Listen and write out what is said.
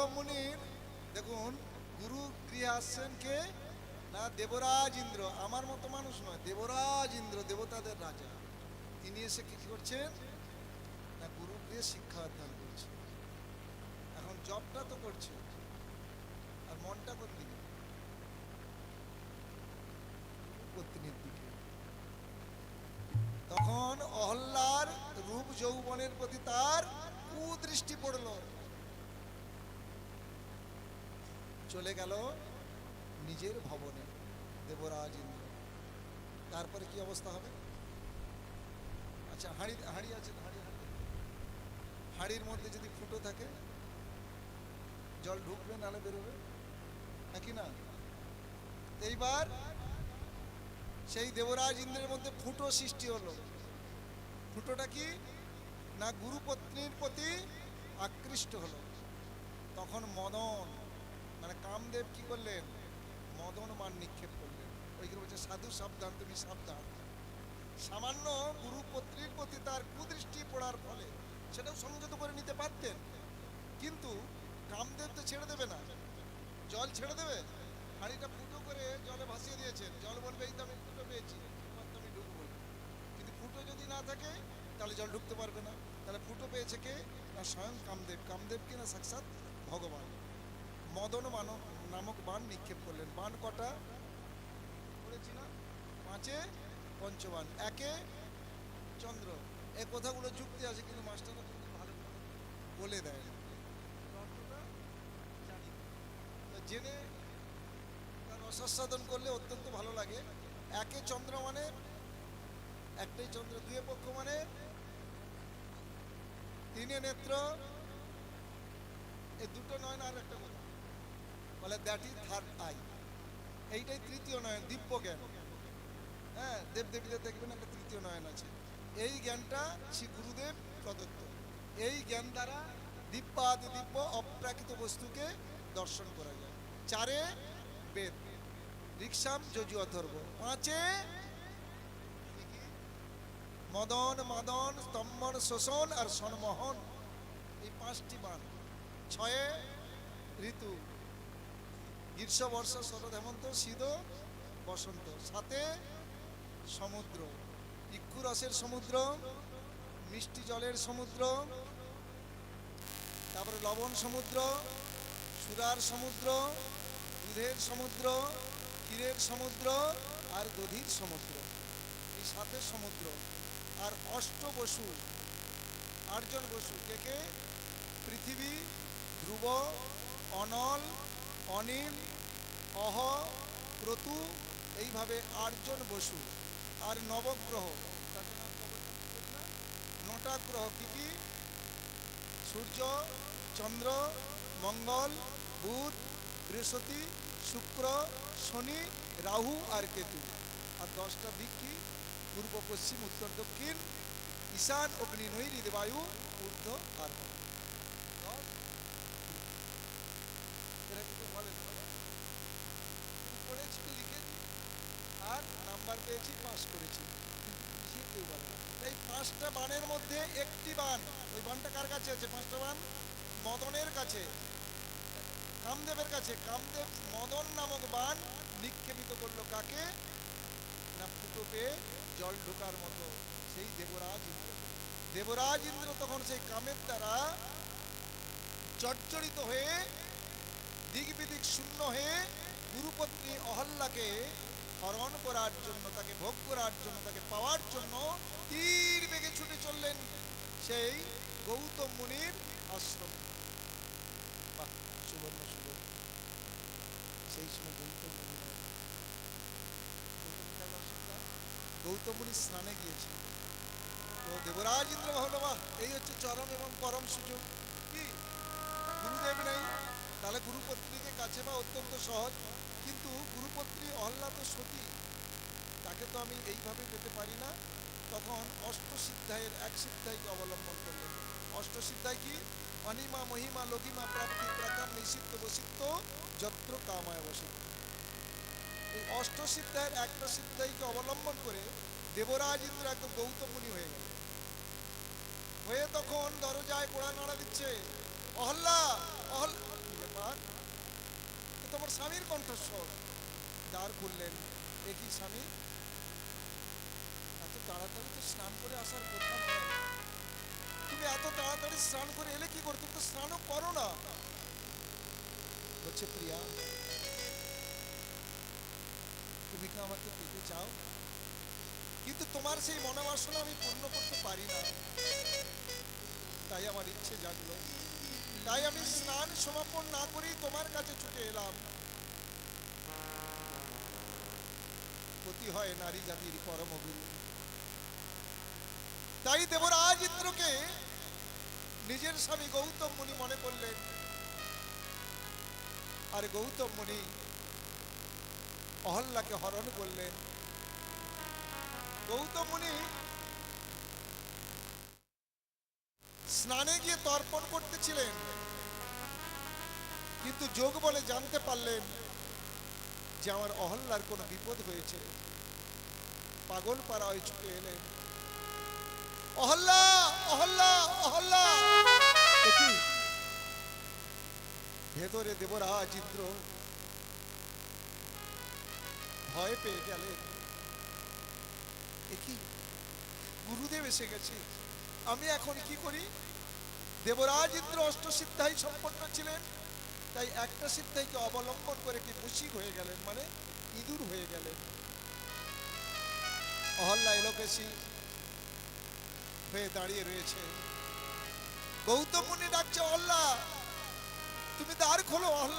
গৌতম মুনির, দেখুন, গুরু গৃহে আসছেন কে? না দেবরাজ ইন্দ্র, আমার মতো মানুষ নয়, দেবরাজ ইন্দ্র, দেবতাদের রাজা। তিনি এসে কি করছেন? না গুরু গৃহে শিক্ষা অধ্যয়ন করছেন এখন জবটা তো করছে, আর মনটা কোন দিকে পত্নীর দিকে? তখন অহল্লার রূপ যৌবনের প্রতি তার কুদৃষ্টি পড়ল। চলে গেল নিজের ভবনে, দেবরাজ ইন্দ্র। তারপরে কি অবস্থা হবে? আচ্ছা হাঁড়ি হাঁড়ি আছে, হাঁড়ি হাঁড়ি। হাঁড়ির মধ্যে যদি ফুটো থাকে, জল ঢুকবে, নালে বেরোবে। নাকি না? এইবার সেই দেবরাজ ইন্দ্রের মধ্যে ফুটো সৃষ্টি হলো। ফুটোটা কি? না, গুরুপত্নীর প্রতি আকৃষ্ট হলো। তখন মদন মানে কামদেব কি করলেন? মদন মান নিক্ষেপ করলেন। ওইগুলো বলছে, সাধু সাবধান, তুমি সাবধান। সামান্য গুরুপত্নীর প্রতি তার কুদৃষ্টি পড়ার ফলে সেটাও সংযত করে নিতে পারতেন। কিন্তু কামদেব তো ছেড়ে দেবে না। জল ছেড়ে দেবে? হাঁড়িটা ফুটো করে জলে ভাসিয়ে দিয়েছেন। জল বলবে, এই তো আমি ফুটো পেয়েছি আমি ঢুকবো। কিন্তু ফুটো যদি না থাকে, তাহলে জল ঢুকতে পারবে না। তাহলে ফুটো পেয়েছে কে? না স্বয়ং কামদেব। কামদেব কি না সাক্ষাৎ ভগবান। মদন মানব নামক বান নিক্ষেপ করলেন। বান কটা? বলেছি না। পাঁচে পঞ্চবান, একে চন্দ্র। এই কথাগুলো যুক্তি আছে, কিন্তু মাস্টাররা কিন্তু ভালো বলে দেয় না। জানি। রসাস্বাদন করলে অত্যন্ত ভালো লাগে। একে চন্দ্র মানে? একটাই চন্দ্র, দুয়ে পক্ষ মানে? তিনে নেত্র। এই দুটো নয় না, আর একটা কথা বলে দ্যাট ইজ থার্ড আই এইটাই তৃতীয় নয়ন, দিব্য জ্ঞান। হ্যাঁ দেবদেবীদের দেখবেন একটা তৃতীয় নয়ন আছে। এই জ্ঞানটা শ্রী গুরুদেব প্রদত্ত। এই জ্ঞান দ্বারা দিব্যাদি দিব্য অপ্রাকৃত বস্তুকে দর্শন করা যায়। চারে বেদ রিক্সাম যজু অথর্ব। পাঁচে? মদন, মাদন, স্তম্ভন, শোষণ আর সন্মোহন এই পাঁচটি বান। ছয়ে ঋতু। গ্রীষ্ম, বর্ষা, শরৎ, হেমন্ত শীত বসন্ত। সাথে সমুদ্র। ইক্ষু রসের সমুদ্র, মিষ্টি জলের সমুদ্র, তারপরে লবণ সমুদ্র, সুরার সমুদ্র, দুধের সমুদ্র, ক্ষীরের সমুদ্র আর দধির সমুদ্র। এই সাথে সমুদ্র। আর অষ্ট বসু আটজন বসু কে কে পৃথিবী, ধ্রুব, অনল অনিল, অহ, প্রতু, এইভাবে আটজন বসু। আর নবগ্রহ? নটা গ্রহ কি কি? সূর্য, চন্দ্র, মঙ্গল, বুধ, বৃহস্পতি, শুক্র, শনি, রাহু আর কেতু। আর দশটা দিক কি? পূর্ব, পশ্চিম, উত্তর, দক্ষিণ। ঈশান অগ্নি নৈরিদ বায়ু ঊর্ধ্ব আর মধ্য। দশ। এরা কিন্তু বলে না, বলে? কিন্তু পড়েছি লিখেছি আর নাম্বার পেয়েছি পাস করেছি। কেউ বলে এই পাঁচটা বানের মধ্যে একটি বান। ওই বানটা কার কাছে আছে? পাঁচটা বান? মদনের কাছে। কামদেবের কাছে। কামদেব মদন নামক বান নিক্ষেপিত করল কাকে? না, ফুটো জল ঢোকার মতো। সেই দেবরাজ ইন্দ্র। দেবরাজ ইন্দ্র তখন সেই কামের দ্বারা জর্জরিত হয়ে দিক বিদিক শূন্য হয়ে গুরুপত্নী অহল্লাকে হরণ করার জন্য, তাকে ভোগ করার জন্য, তাকে পাওয়ার জন্য তীর বেগে ছুটে চললেন সেই গৌতম মুনির আশ্রম। সুবর্ণ সুবর্ণ সেই সময় গৌতম মুনি গৌতম মুনি স্নানে গিয়েছে তো দেবরাজ ইন্দ্র ভাবলো বাহ এই হচ্ছে চরম এবং পরম সুযোগ। কি? গুরুদেব নেই, তাহলে গুরুপত্নীকে কাছে বা অত্যন্ত সহজ। কিন্তু গুরুপত্নী অহল্লা তো সতী, তাকে তো আমি এইভাবে পেতে পারি না। তখন অষ্টসিদ্ধায়ের এক সিদ্ধাইকে অবলম্বন করলেন। অষ্টসিদ্ধায় কি? অনিমা মহিমা লঘিমা প্রাপ্তি প্রাকার নিষিদ্ধ বসিদ্ধ যত্র কামায় বসিদ্ধ এই অষ্টসিদ্ধায়ের একটা সিদ্ধাইকে অবলম্বন করে দেবরাজ ইন্দ্র গৌতম মুনি হয়ে গেল হয়ে তখন দরজায় পোড়া নাড়া দিচ্ছে অহল্লা অহল বছর দ্বার খুললেন। একই স্বামী, এত তাড়াতাড়ি তো স্নান করে আসার কথা তুমি এত তাড়াতাড়ি স্নান করে এলে কি করে তো স্নানও করো না। বলছে, প্রিয়া, তুমি কি আমাকে পেতে চাও, কিন্তু তোমার সেই মনোবাসনা আমি পূর্ণ করতে পারি না। তাই আমার ইচ্ছে জাগলো। তাই আমি স্নান সমাপন না করেই তোমার কাছে ছুটে এলাম। পতি হয় নারী জাতির পরমগুরু তাই দেবরাজ ইন্দ্রকে নিজের স্বামী গৌতম মুনি মনে করলেন, আর গৌতম মুনি অহল্লাকে হরণ করলেন। গৌতম মুনি স্নানে গিয়ে তর্পণ করতেছিলেন। কিন্তু যোগ বলে জানতে পারলেন যে আমার অহল্লার কোনো বিপদ হয়েছে। পাগল পাড়া পাড়ায় ছুটে এলেন। অহল্লা অহল্লা অহল্লা দেখি ভেতরে দেবরাজ ইন্দ্র ভয় পেয়ে গেলেন। একই গুরুদেব এসে গেছে। আমি এখন কি করি? দেবরাজ ইন্দ্র অষ্ট সিদ্ধাই সম্পন্ন ছিলেন, তাই একটা সিদ্ধাইকে অবলম্বন করে কি মুশিক হয়ে গেলেন? মানে ইঁদুর হয়ে গেলেন। অহল্লা এলোকেশি হয়ে দাঁড়িয়ে রয়েছে। গৌতম মুনি ডাকছে অহল্লা তুমি দ্বার খোলো অহল্লা